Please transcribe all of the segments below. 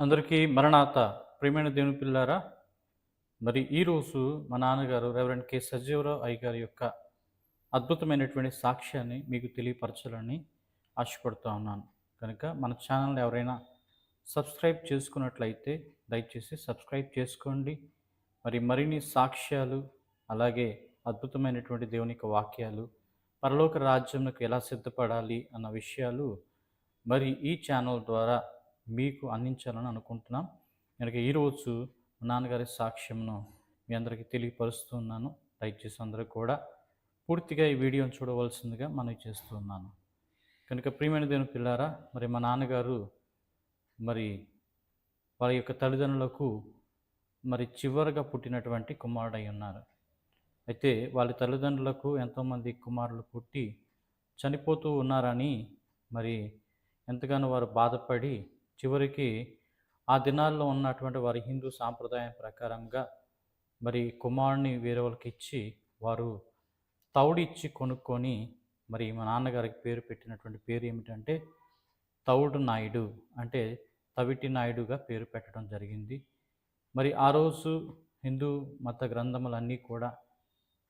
అందరికీ మరణాత. ప్రియమైన దేవుని పిల్లారా మరి ఈరోజు మా నాన్నగారు రెవరెండ్ కె. సజీవరావు అయ్య గారి యొక్క అద్భుతమైనటువంటి సాక్ష్యాన్ని మీకు తెలియపరచాలని ఆశపడుతూ ఉన్నాను. కనుక మన ఛానల్ ఎవరైనా సబ్స్క్రైబ్ చేసుకున్నట్లయితే దయచేసి సబ్స్క్రైబ్ చేసుకోండి. మరి మరిన్ని సాక్ష్యాలు అలాగే అద్భుతమైనటువంటి దేవుని యొక్క వాక్యాలు పరలోక రాజ్యంకు ఎలా సిద్ధపడాలి అన్న విషయాలు మరి ఈ ఛానల్ ద్వారా మీకు అందించాలని అనుకుంటున్నాం. కనుక ఈరోజు మా నాన్నగారి సాక్ష్యంను మీ అందరికీ తెలియపరుస్తున్నాను దయచేసి అందరూ కూడా పూర్తిగా ఈ వీడియోను చూడవలసిందిగా మనవి చేస్తున్నాను కనుక ప్రియమైన దేని పిల్లారా మరి మా నాన్నగారు మరి వారి యొక్క తల్లిదండ్రులకు మరి చివరిగా పుట్టినటువంటి కుమారుడై ఉన్నారు. అయితే వాళ్ళ తల్లిదండ్రులకు ఎంతోమంది కుమారులు పుట్టి చనిపోతూ ఉన్నారని మరి ఎంతగానో వారు బాధపడి చివరికి ఆ దినాల్లో ఉన్నటువంటి వారి హిందూ సాంప్రదాయం ప్రకారంగా మరి కుమారుని వేరే వాళ్ళకి ఇచ్చి వారు తౌడు ఇచ్చి కొనుక్కొని మరి మా నాన్నగారికి పేరు పెట్టినటువంటి పేరు ఏమిటంటే తౌడు నాయుడు అంటే తవిటి నాయుడుగా పేరు పెట్టడం జరిగింది. మరి ఆ రోజు హిందూ మత గ్రంథములన్నీ కూడా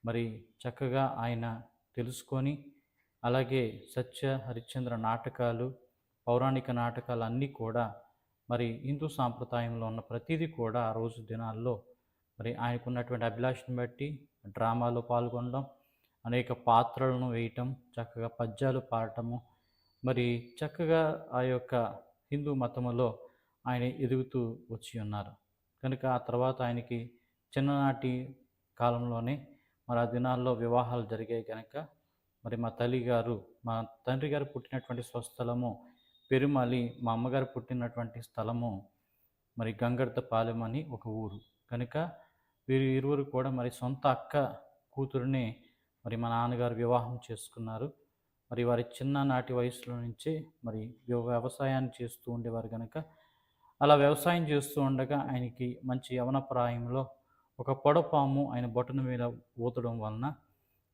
మరి చక్కగా ఆయన తెలుసుకొని అలాగే సత్య హరిశ్చంద్ర నాటకాలు పౌరాణిక నాటకాలు అన్నీ కూడా మరి హిందూ సాంప్రదాయంలో ఉన్న ప్రతిదీ కూడా ఆ రోజు దినాల్లో మరి ఆయనకున్నటువంటి అభిలాషను బట్టి డ్రామాలో పాల్గొనడం అనేక పాత్రలను వేయటం చక్కగా పద్యాలు పాడటము మరి చక్కగా ఆ యొక్క హిందూ మతములో ఆయన ఎదుగుతూ వచ్చి ఉన్నారు. కనుక ఆ తర్వాత ఆయనకి చిన్ననాటి కాలంలోనే మరి ఆ దినాల్లో వివాహాలు జరిగాయి కనుక మరి మా తల్లి గారు మా తండ్రి గారు పుట్టినటువంటి స్వస్థలము పెరుమలి మా అమ్మగారు పుట్టినటువంటి స్థలము మరి గంగర్తపాలెం అని ఒక ఊరు. కనుక వీరు ఇరువురు కూడా మరి సొంత అక్క కూతురుని మరి మా నాన్నగారు వివాహం చేసుకున్నారు. మరి వారి చిన్ననాటి వయసులో నుంచే మరి వ్యవసాయాన్ని చేస్తూ ఉండేవారు కనుక అలా వ్యవసాయం చేస్తూ ఉండగా ఆయనకి మంచి యవనప్రాయంలో ఒక పొడపాము ఆయన బొటన మీద ఊతడం వలన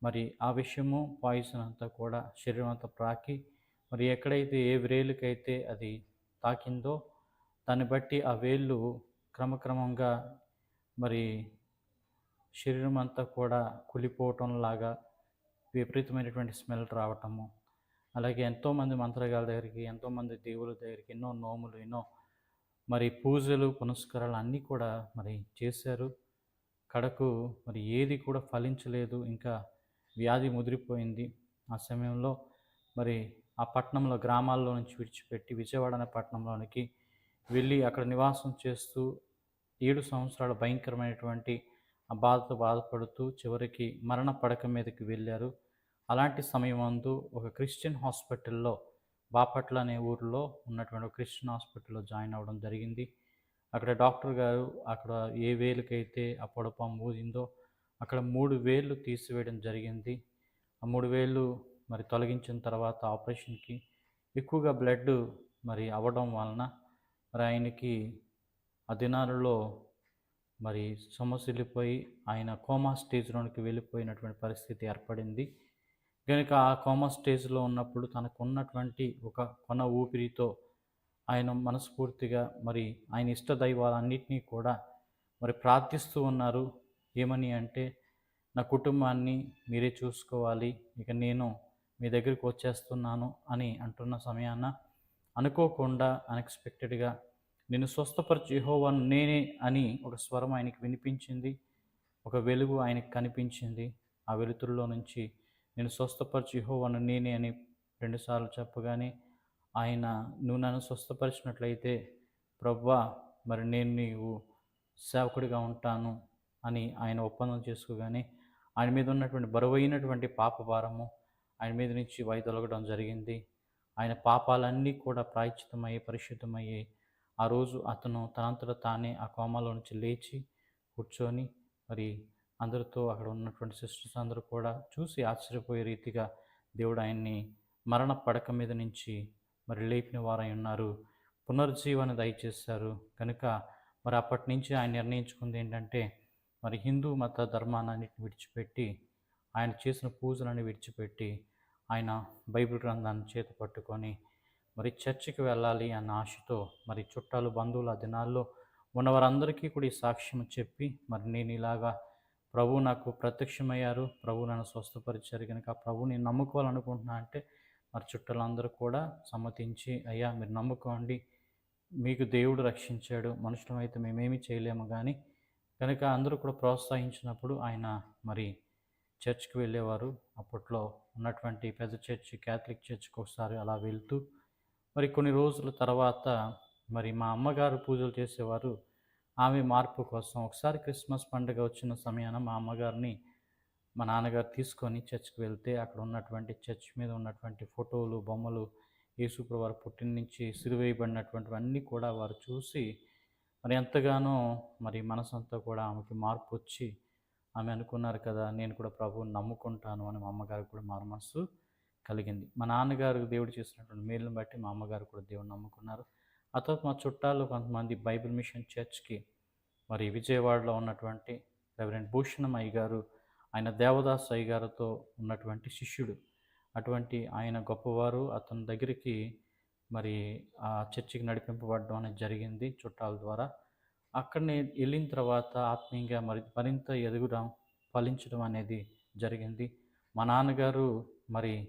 మరి ఆ విషయము పాయిసన్ అంతా కూడా శరీరం అంతా ప్రాకి మరి ఎక్కడైతే ఏ వ్రేలుకైతే అది తాకిందో దాన్ని బట్టి ఆ వేళ్ళు క్రమక్రమంగా మరి శరీరం అంతా కూడా కులిపోవటం లాగా విపరీతమైనటువంటి స్మెల్ రావటము. అలాగే ఎంతోమంది మంత్రగాల దగ్గరికి ఎంతోమంది దేవుల దగ్గరికి ఎన్నో నోములు ఎన్నో మరి పూజలు పునస్కారాలు అన్నీ కూడా మరి చేశారు. కడకు మరి ఏది కూడా ఫలించలేదు. ఇంకా వ్యాధి ముదిరిపోయింది. ఆ సమయంలో మరి ఆ పట్టణంలో గ్రామాల్లో నుంచి విడిచిపెట్టి విజయవాడ అనే పట్టణంలోనికి వెళ్ళి అక్కడ నివాసం చేస్తూ ఏడు సంవత్సరాల భయంకరమైనటువంటి ఆ బాధతో బాధపడుతూ చివరికి మరణ పడక మీదకి వెళ్ళారు. అలాంటి సమయం అందు ఒక క్రిస్టియన్ హాస్పిటల్లో బాపట్ల అనే ఊరిలో ఉన్నటువంటి క్రిస్టియన్ హాస్పిటల్లో జాయిన్ అవ్వడం జరిగింది. అక్కడ డాక్టర్ గారు అక్కడ ఏ వేలుకైతే ఆ పొడపం ఊదిందో అక్కడ మూడు వేళ్ళు తీసివేయడం జరిగింది. ఆ మూడు వేళ్ళు మరి తొలగించిన తర్వాత ఆపరేషన్కి ఎక్కువగా బ్లడ్ మరి అవ్వడం వలన మరి ఆయనకి ఆ దినాలలో మరి సొమ్మసిల్లిపోయి ఆయన కోమా స్టేజ్లోనికి వెళ్ళిపోయినటువంటి పరిస్థితి ఏర్పడింది. కనుక ఆ కోమా స్టేజ్లో ఉన్నప్పుడు తనకు ఉన్నటువంటి ఒక కొన ఊపిరితో ఆయన మనస్ఫూర్తిగా మరి ఆయన ఇష్ట దైవాలన్నింటినీ కూడా మరి ప్రార్థిస్తూ ఉన్నారు. ఏమని అంటే నా కుటుంబాన్ని మీరే చూసుకోవాలి. ఇక నేను మీ దగ్గరికి వచ్చేస్తున్నాను అని అంటున్న సమయాన అనుకోకుండా అన్ఎక్స్పెక్టెడ్గా నేను స్వస్థపరచు యెహోవాను నేనే అని ఒక స్వరం ఆయనకి వినిపించింది. ఒక వెలుగు ఆయనకు కనిపించింది. ఆ వెలుతురులో నుంచి నేను స్వస్థపరచు యెహోవాను నేనే అని రెండుసార్లు చెప్పగానే ఆయన నువ్వు నన్ను స్వస్థపరిచినట్లయితే ప్రవ్వా మరి నేను నీవు సేవకుడిగా ఉంటాను అని ఆయన ఒప్పందం చేసుకోగానే ఆయన మీద ఉన్నటువంటి బరువైనటువంటి పాప భారము ఆయన మీద నుంచి వైదొలగడం జరిగింది. ఆయన పాపాలన్నీ కూడా ప్రాయచితమయ్యి పరిశుద్ధమయ్యాయి ఆ రోజు అతను తనంతట తానే ఆ కోమాలో నుంచి లేచి కూర్చొని మరి అందరితో అక్కడ ఉన్నటువంటి సిస్టర్స్ అందరూ కూడా చూసి ఆశ్చర్యపోయే రీతిగా దేవుడు ఆయన్ని మరణ పడక మీద నుంచి మరి లేపిన వారై ఉన్నారు. పునరుజ్జీవన దయచేశారు. కనుక మరి అప్పటి నుంచి ఆయన నిర్ణయించుకుంది ఏంటంటే మరి హిందూ మత ధర్మాన్నిటిని విడిచిపెట్టి ఆయన చేసిన పూజలను విడిచిపెట్టి ఆయన బైబిల్ గ్రంథాన్ని చేత పట్టుకొని మరి చర్చికి వెళ్ళాలి అన్న ఆశతో మరి చుట్టాలు బంధువులు ఆ దినాల్లో ఉన్నవారందరికీ కూడా ఈ సాక్ష్యం చెప్పి మరి నేను ఇలాగా ప్రభు నాకు ప్రత్యక్షమయ్యారు ప్రభు నన్ను స్వస్థపరిచారు కనుక ప్రభు నేను నమ్ముకోవాలనుకుంటున్నా అంటే మరి చుట్టాలందరూ కూడా సమ్మతించి అయ్యా మీరు నమ్ముకోండి. మీకు దేవుడు రక్షించాడు. మనుషులమైతే మేమేమీ చేయలేము కానీ కనుక అందరూ కూడా ప్రోత్సహించినప్పుడు ఆయన మరి చర్చ్కి వెళ్ళేవారు. అప్పట్లో ఉన్నటువంటి పెద్ద చర్చి క్యాథలిక్ చర్చ్కి ఒకసారి అలా వెళ్తూ మరి కొన్ని రోజుల తర్వాత మరి మా అమ్మగారు పూజలు చేసేవారు. ఆమె మార్పు కోసం ఒకసారి క్రిస్మస్ పండుగ వచ్చిన సమయాన మా అమ్మగారిని మా నాన్నగారు తీసుకొని చర్చ్కి వెళ్తే అక్కడ ఉన్నటువంటి చర్చ్ మీద ఉన్నటువంటి ఫోటోలు బొమ్మలు యేసుప్రభు వారు పుట్టిన నుంచి సిరివేయబడినటువంటివన్నీ కూడా వారు చూసి మరి ఎంతగానో మరి మనసంతా కూడా ఆమెకి మార్పు వచ్చి ఆమె అనుకున్నారు కదా నేను కూడా ప్రభువుని నమ్ముకుంటాను అని మా అమ్మగారికి కూడా మారు మనసు కలిగింది. మా నాన్నగారు దేవుడు చేసినటువంటి మేలును బట్టి మా అమ్మగారు కూడా దేవుడు నమ్ముకున్నారు. ఆ తర్వాత మా చుట్టాలు కొంతమంది బైబిల్ మిషన్ చర్చ్కి మరి విజయవాడలో ఉన్నటువంటి రెవరెంట్ భూషణం అయ్య గారు ఆయన దేవదాస్ అయ్య గారితో ఉన్నటువంటి శిష్యుడు. అటువంటి ఆయన గొప్పవారు అతని దగ్గరికి మరి ఆ చర్చికి నడిపింపబడడం అనేది జరిగింది చుట్టాల ద్వారా. అక్కడనే వెళ్ళిన తర్వాత ఆత్మీయంగా మరి మరింత ఎదుగుడం ఫలించడం అనేది జరిగింది. మా నాన్నగారు మరి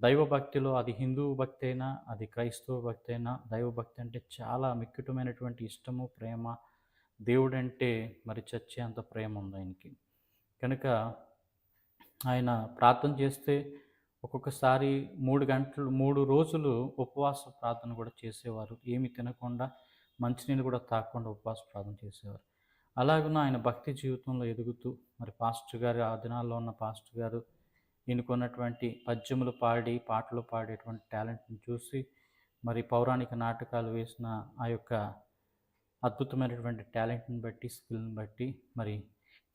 దైవభక్తిలో అది హిందూ భక్తి అయినా అది క్రైస్తవ భక్తి అయినా దైవభక్తి అంటే చాలా మిక్కుటమైనటువంటి ఇష్టము ప్రేమ. దేవుడంటే మరి చచ్చే అంత ప్రేమ ఉంది ఆయనకి. కనుక ఆయన ప్రార్థన చేస్తే ఒక్కొక్కసారి మూడు గంటలు మూడు రోజులు ఉపవాస ప్రార్థన కూడా చేసేవారు. ఏమి తినకుండా మంచినీళ్ళు కూడా తాకుండా ఉపవాస ప్రార్థన చేసేవారు. అలాగున ఆయన భక్తి జీవితంలో ఎదుగుతూ మరి పాస్టర్ గారు ఆ దినాల్లో ఉన్న పాస్టర్ గారు ఈయనకున్నటువంటి పద్యములు పాడి పాటలు పాడేటువంటి టాలెంట్ని చూసి మరి పౌరాణిక నాటకాలు వేసిన ఆ యొక్క అద్భుతమైనటువంటి టాలెంట్ని బట్టి స్కిల్ని బట్టి మరి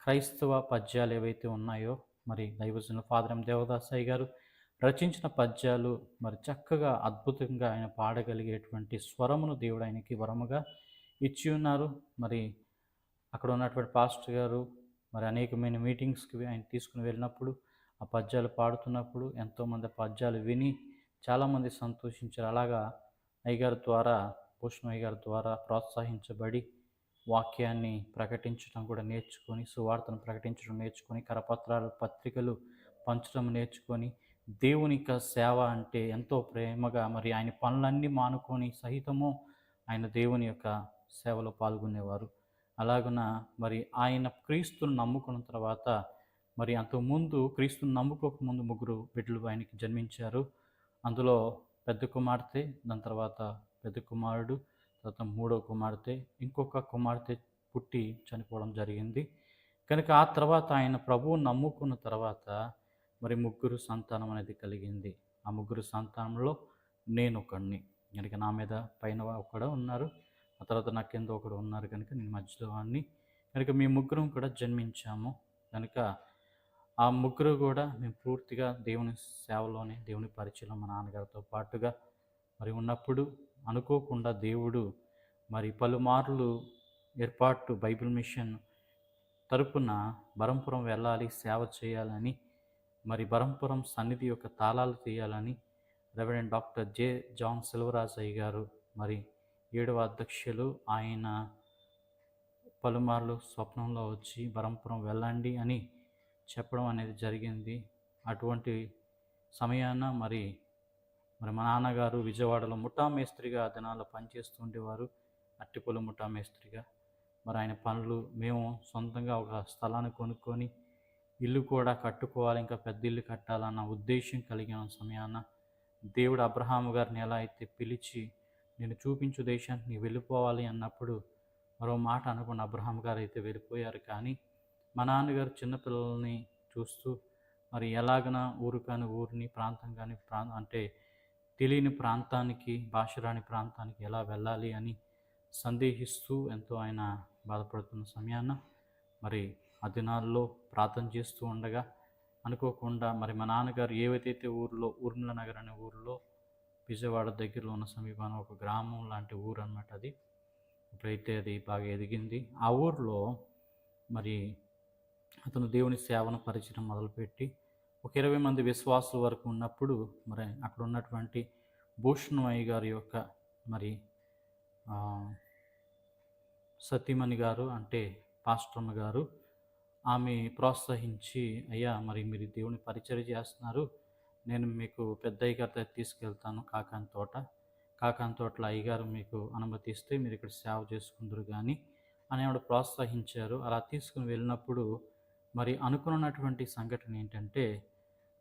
క్రైస్తవ పద్యాలు ఏవైతే ఉన్నాయో మరి దైవజన ఫాదరం దేవదాసాయి గారు రచించిన పద్యాలు మరి చక్కగా అద్భుతంగా ఆయన పాడగలిగేటువంటి స్వరమును దేవుడు ఆయనకి వరముగా ఇచ్చి ఉన్నారు. మరి అక్కడ ఉన్నటువంటి పాస్టర్ గారు మరి అనేకమైన మీటింగ్స్కి ఆయన తీసుకుని వెళ్ళినప్పుడు ఆ పద్యాలు పాడుతున్నప్పుడు ఎంతోమంది పద్యాలు విని చాలామంది సంతోషించారు. అలాగా అయ్యగారి ద్వారా భూషణ్ అయ్యగారి ద్వారా ప్రోత్సహించబడి వాక్యాన్ని ప్రకటించడం కూడా నేర్చుకొని సువార్తను ప్రకటించడం నేర్చుకొని కరపత్రాలు పత్రికలు పంచడం నేర్చుకొని దేవుని యొక్క సేవ అంటే ఎంతో ప్రేమగా మరి ఆయన పనులన్నీ మానుకొని సహితము ఆయన దేవుని యొక్క సేవలో పాల్గొనేవారు. అలాగున మరి ఆయన క్రీస్తును నమ్ముకున్న తర్వాత మరి అంతకుముందు క్రీస్తుని నమ్ముకోకముందు ముగ్గురు బిడ్డలు ఆయనకి జన్మించారు. అందులో పెద్ద కుమార్తె దాని తర్వాత పెద్ద కుమారుడు తర్వాత మూడో కుమార్తె ఇంకొక కుమార్తె పుట్టి చనిపోవడం జరిగింది. కనుక ఆ తర్వాత ఆయన ప్రభువు నమ్ముకున్న తర్వాత మరి ముగ్గురు సంతానం అనేది కలిగింది. ఆ ముగ్గురు సంతానంలో నేను ఒకడిని కనుక నా మీద పైన ఒకడు ఉన్నారు. ఆ తర్వాత నా కింద ఒకడు ఉన్నారు కనుక నేను మధ్యలో వాడిని కనుక మీ ముగ్గురం కూడా జన్మించాము. కనుక ఆ ముగ్గురు కూడా మేము పూర్తిగా దేవుని సేవలోనే దేవుని పరిచయం మా నాన్నగారితో పాటుగా మరి ఉన్నప్పుడు అనుకోకుండా దేవుడు మరి పలుమార్లు ఏర్పాటు బైబిల్ మిషన్ తరపున బరంపురం వెళ్ళాలి సేవ చేయాలని మరి బరంపురం సన్నిధి యొక్క తాళాలు తీయాలని reverend doctor J. John Selvarajaiah గారు మరి ఏడవ అధ్యక్షులు ఆయన పలుమార్లు స్వప్నంలో వచ్చి బరంపురం వెళ్ళండి అని చెప్పడం అనేది జరిగింది. అటువంటి సమయాన మరి మరి మా నాన్నగారు విజయవాడలో ముఠా మేస్త్రిగా ఆ దినాల్లో పనిచేస్తుండేవారు అట్టిపొలు ముఠా మేస్త్రిగా. మరి ఆయన పనులు మేము సొంతంగా ఒక స్థలాన్ని కొనుక్కొని ఇల్లు కూడా కట్టుకోవాలి ఇంకా పెద్ద ఇల్లు కట్టాలన్న ఉద్దేశం కలిగిన సమయాన దేవుడు అబ్రహాము గారిని ఎలా అయితే పిలిచి నేను చూపించు దేశానికి నీ వెళ్ళిపోవాలి అన్నప్పుడు మరో మాట అనుకున్న అబ్రహాం గారు అయితే వెళ్ళిపోయారు. కానీ మా నాన్నగారు చిన్నపిల్లల్ని చూస్తూ మరి ఎలాగనా ఊరు కాని ఊరిని ప్రాంతం కాని ప్రా అంటే తెలియని ప్రాంతానికి భాష రాని ప్రాంతానికి ఎలా వెళ్ళాలి అని సందేహిస్తూ ఎంతో ఆయన బాధపడుతున్న సమయాన మరి ఆ దినాల్లో ప్రార్థన చేస్తూ ఉండగా అనుకోకుండా మరి మా నాన్నగారు ఏవైతే ఊరిలో ఊర్మిళ నగర్ అనే ఊరిలో విజయవాడ దగ్గరలో ఉన్న సమీపాన ఒక గ్రామం లాంటి ఊరు అన్నమాట అది. ఇప్పుడైతే అది బాగా ఎదిగింది. ఆ ఊరిలో మరి అతను దేవుని సేవను పరిచయం మొదలుపెట్టి ఒక ఇరవై మంది విశ్వాసుల వరకు ఉన్నప్పుడు మరి అక్కడ ఉన్నటువంటి భూషణమయ్య గారి యొక్క మరి సతీమణి గారు అంటే పాస్టర్మ గారు ఆమె ప్రోత్సహించి అయ్యా మరి మీరు దేవుని పరిచయం చేస్తున్నారు. నేను మీకు పెద్ద అయ్యగారి తీసుకెళ్తాను కాకాని తోట. కాకాని తోటలో అయ్యగారు మీకు అనుమతిస్తే మీరు ఇక్కడ సేవ చేసుకుందరు కానీ అని ఆవిడ ప్రోత్సహించారు. అలా తీసుకుని వెళ్ళినప్పుడు మరి అనుకున్నటువంటి సంఘటన ఏంటంటే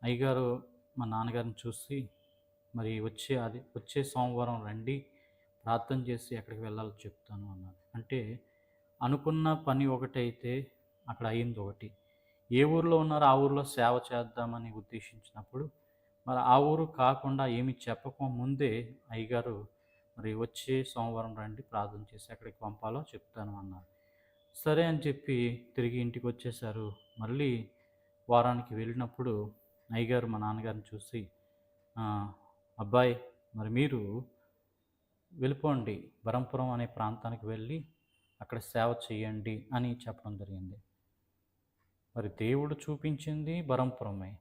అయ్యగారు మా నాన్నగారిని చూసి మరి వచ్చే అది వచ్చే సోమవారం రండి ప్రార్థన చేసి ఎక్కడికి వెళ్ళాలో చెప్తాను అన్నారు. అంటే అనుకున్న పని ఒకటైతే అక్కడ అయింది ఒకటి. ఏ ఊర్లో ఉన్నారో ఆ ఊర్లో సేవ చేద్దామని ఉద్దేశించినప్పుడు మరి ఆ ఊరు కాకుండా ఏమి చెప్పక ముందే అయ్యగారు మరి వచ్చే సోమవారం రండి ప్రార్థన చేసి ఎక్కడికి పంపాలో చెప్తాను అన్నారు. సరే అని చెప్పి తిరిగి ఇంటికి వచ్చేసారు మళ్ళీ వారానికి వెళ్ళినప్పుడు అయ్యగారు మా నాన్నగారిని చూసి అబ్బాయి మరి మీరు వెళ్ళిపోండి బరంపురం అనే ప్రాంతానికి వెళ్ళి అక్కడ సేవ చేయండి అని చెప్పడం జరిగింది. మరి దేవుడు చూపించింది బరంపురమే.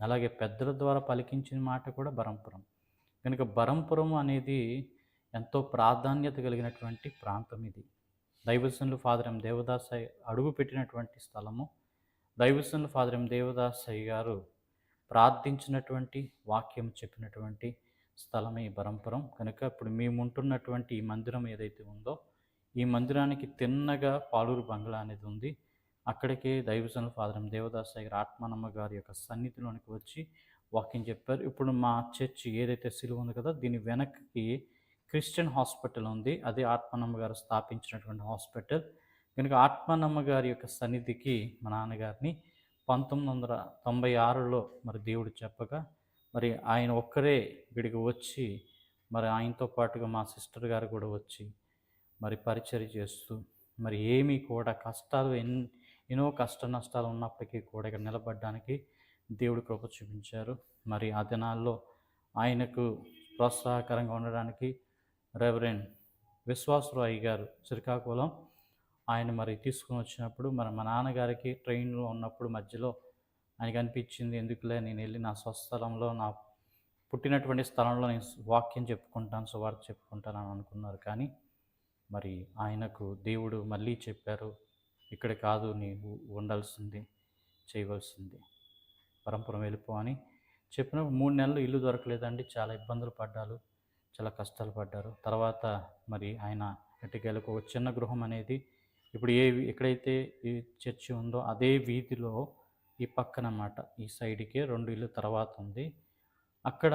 అలాగే పెద్దల ద్వారా పలికించిన మాట కూడా బరంపురం. కనుక బరంపురం అనేది ఎంతో ప్రాధాన్యత కలిగినటువంటి ప్రాంతం ఇది. దైవసనులు ఫాదర్ ఎం దేవదాసయ్య అడుగు పెట్టినటువంటి స్థలము. దైవసనులు ఫాదర్ ఎం దేవదాసయ్య గారు ప్రార్థించినటువంటి వాక్యం చెప్పినటువంటి స్థలమే ఈ బరంపురం. కనుక ఇప్పుడు మేము ఉంటున్నటువంటి ఈ మందిరం ఏదైతే ఉందో ఈ మందిరానికి తిన్నగా పాలూరు బంగ్లా అనేది ఉంది. అక్కడికే దైవజన ఫాదర్ దేవదాస్ దేవదాసయ్య గారు ఆత్మానమ్మ గారి యొక్క సన్నిధిలోనికి వచ్చి వాక్యం చెప్పారు. ఇప్పుడు మా చర్చి ఏదైతే సిలువ ఉంది కదా దీని వెనక్కి క్రిస్టియన్ హాస్పిటల్ ఉంది. అదే ఆత్మానమ్మ గారు స్థాపించినటువంటి హాస్పిటల్. కనుక ఆత్మానమ్మ గారి యొక్క సన్నిధికి మా నాన్నగారిని పంతొమ్మిది వందల తొంభై ఆరులో మరి దేవుడు చెప్పగా మరి ఆయన ఒక్కరే ఇక్కడికి వచ్చి మరి ఆయనతో పాటుగా మా సిస్టర్ గారు కూడా వచ్చి మరి పరిచయం చేస్తూ మరి ఏమీ కూడా కష్టాలు ఎన్ని ఎన్నో కష్ట నష్టాలు ఉన్నప్పటికీ కూడా ఇక్కడ నిలబడడానికి దేవుడు కృప చూపించారు. మరి ఆ దినాల్లో ఆయనకు ప్రోత్సాహకరంగా ఉండడానికి రెవరెండ్ విశ్వాసరావు అయ్య గారు శ్రీకాకుళం ఆయన మరి తీసుకుని వచ్చినప్పుడు మరి మా నాన్నగారికి ట్రైన్లో ఉన్నప్పుడు మధ్యలో ఆయనకు అనిపించింది ఎందుకులే నేను వెళ్ళి నా స్వస్థలంలో నా పుట్టినటువంటి స్థలంలో నేను వాక్యం చెప్పుకుంటాను సువార్త చెప్పుకుంటాను అని అనుకున్నారు. కానీ మరి ఆయనకు దేవుడు మళ్ళీ చెప్పారు ఇక్కడ కాదు నీవు ఉండాల్సింది చేయవలసింది. పరంపరం వెళ్ళిపో అని చెప్పినప్పుడు మూడు నెలలు ఇల్లు దొరకలేదండి. చాలా ఇబ్బందులు పడ్డారు చాలా కష్టాలు పడ్డారు. తర్వాత మరి ఆయన ఎటుకెళ్ళకు ఒక చిన్న గృహం అనేది ఇప్పుడు ఏ ఎక్కడైతే ఈ చర్చి ఉందో అదే వీధిలో ఈ పక్కన అన్నమాట. ఈ సైడ్కే రెండు ఇల్లు తర్వాత ఉంది. అక్కడ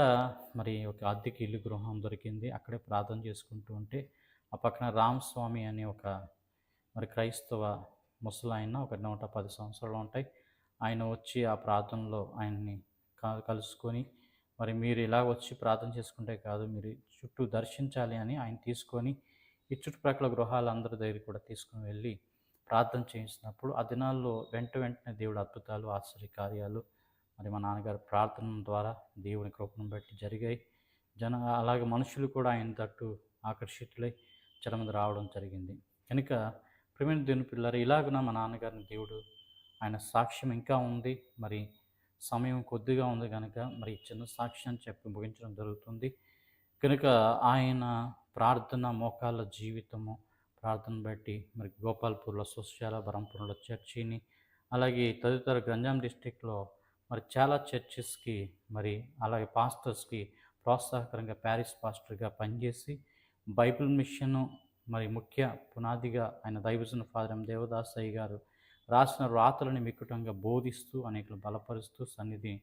మరి ఒక అద్దెకి ఇల్లు గృహం దొరికింది. అక్కడే ప్రార్థన చేసుకుంటూ ఉంటే ఆ పక్కన రామస్వామి అనే ఒక మరి క్రైస్తవ ముసలాయన ఒక నూట పది సంవత్సరాలు ఉంటాయి. ఆయన వచ్చి ఆ ప్రార్థనలో ఆయన్ని క- కలుసుకొని మరి మీరు ఇలా వచ్చి ప్రార్థన చేసుకుంటే కాదు మీరు చుట్టూ దర్శించాలి అని ఆయన తీసుకొని ఈ చుట్టుప్రక్కల గృహాలందరి దగ్గర కూడా తీసుకుని వెళ్ళి ప్రార్థన చేయించినప్పుడు ఆ దినాల్లో వెంట వెంటనే దేవుడు అద్భుతాలు ఆశ్చర్య కార్యాలు మరి మా నాన్నగారు ప్రార్థన ద్వారా దేవుని కృపను బట్టి జరిగాయి. జన అలాగే మనుషులు కూడా ఆయన తట్టు ఆకర్షితులై చరమది రావడం జరిగింది. కనుక ప్రేమైన దేవుని పిల్లలు ఇలాగున మా నాన్నగారిని దేవుడు ఆయన సాక్ష్యం ఇంకా ఉంది. మరి సమయం కొద్దిగా ఉంది కనుక మరి చిన్న సాక్ష్యాన్ని చెప్పి ముగించడం జరుగుతుంది. కనుక ఆయన ప్రార్థన మోకాళ్ళ జీవితము ప్రార్థన బట్టి మరి గోపాల్పూర్లో సుశాల బరంపురంలో చర్చిని అలాగే తదితర గంజాం డిస్టిక్లో మరి చాలా చర్చెస్కి మరి అలాగే పాస్టర్స్కి ప్రోత్సాహకరంగా ప్యారిస్ పాస్టర్గా పనిచేసి బైబిల్ మిషన్ మరి ముఖ్య పునాదిగా ఆయన దైవజన ఫాదర్ ఎం అయ్య గారు రాసిన రాతలను మిక్కుటంగా బోధిస్తూ అనేకలు బలపరుస్తూ సన్నిధి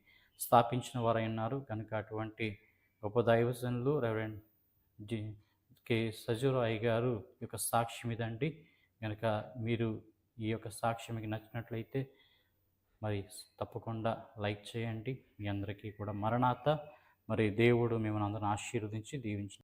స్థాపించిన వారై ఉన్నారు. కనుక అటువంటి గొప్ప దైవజనులు రెవరెండ్ జి కె సజురాయ్ గారు యొక్క సాక్ష్యం ఇదండి. కనుక మీరు ఈ యొక్క సాక్ష్యం మీకు నచ్చినట్లయితే మరి తప్పకుండా లైక్ చేయండి. మీ అందరికీ కూడా మరణాత. మరి దేవుడు మిమ్మల్ని అందరిని ఆశీర్వదించి దీవించి